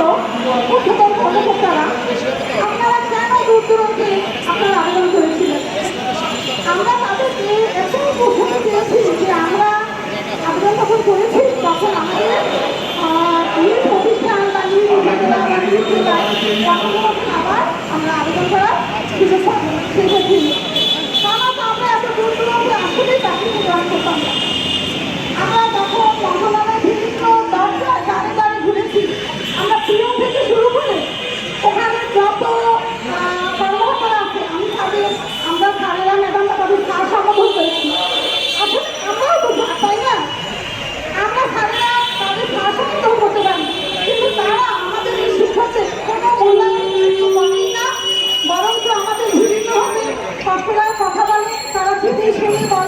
তো মুখ্যতর কর্মকর্তারা আপনারা কেন দূর দূরান্তে আপনারা আবেদন করেছিলেন? আমরা তাদেরকে এত বোঝাতে চেয়েছি যে আমরা আবেদন যখন করেছি, তখন আমাদের নিজ প্রতিষ্ঠান বা নিজ উপজেলা বা নিজ জেলায় আবার আমরা আবেদন করার সুযোগ সেক্ষেত্রে আমরা এত দূর দূরান্তে আসলে চাকরি গ্রহণ করতাম না। আমরা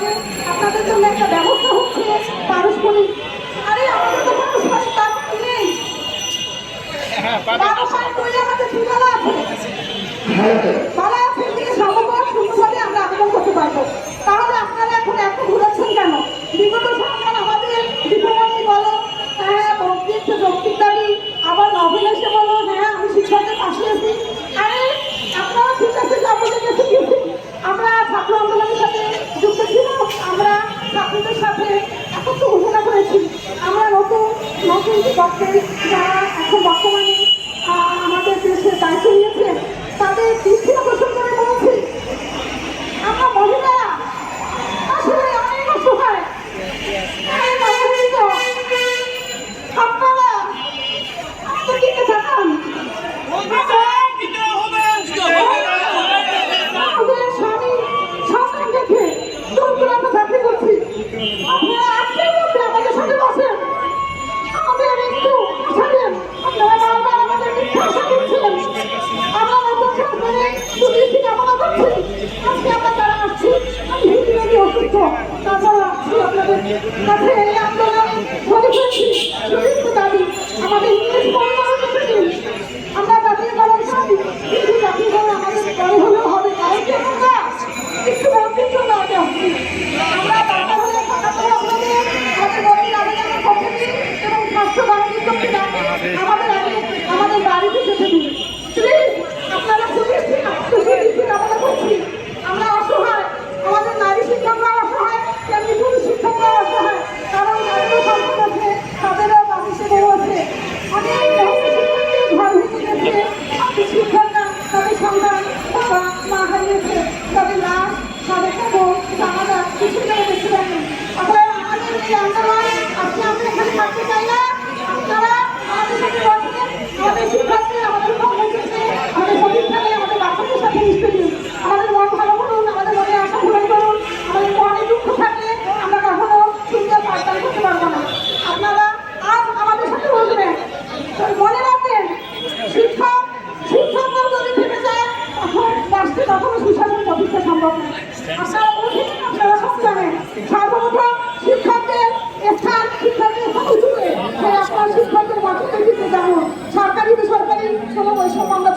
হবে আপনাদের জন্য একটা ব্যবস্থা হচ্ছে পারস্পরিক। আরে আমাদের তো নেই। হ্যাঁ, আমাদের আছে? হ্যাঁ, হ্যাঁ। Smoking fuckers. 他天亮。হয়েছে। তবে লাশ তাদের খাব আমরা কিছুই করে দেখতে পারি অথবা আমাদের এই আন্দোলন আজকে আমরা এখানে থাকতে চাই না। আপনারা আমাদের সাথে বসবেন আমাদের শিক্ষার্থী হবে আপনারা অবশ্যই আপনারা সব জানেন সর্বপ্রথম শিক্ষকদের স্থান শিক্ষকদের উঁচুতে সেই আপনার শিক্ষকদের বাচ্চাদের দিতে যাব সরকারি বেসরকারি কোনো বৈষম্য আমরা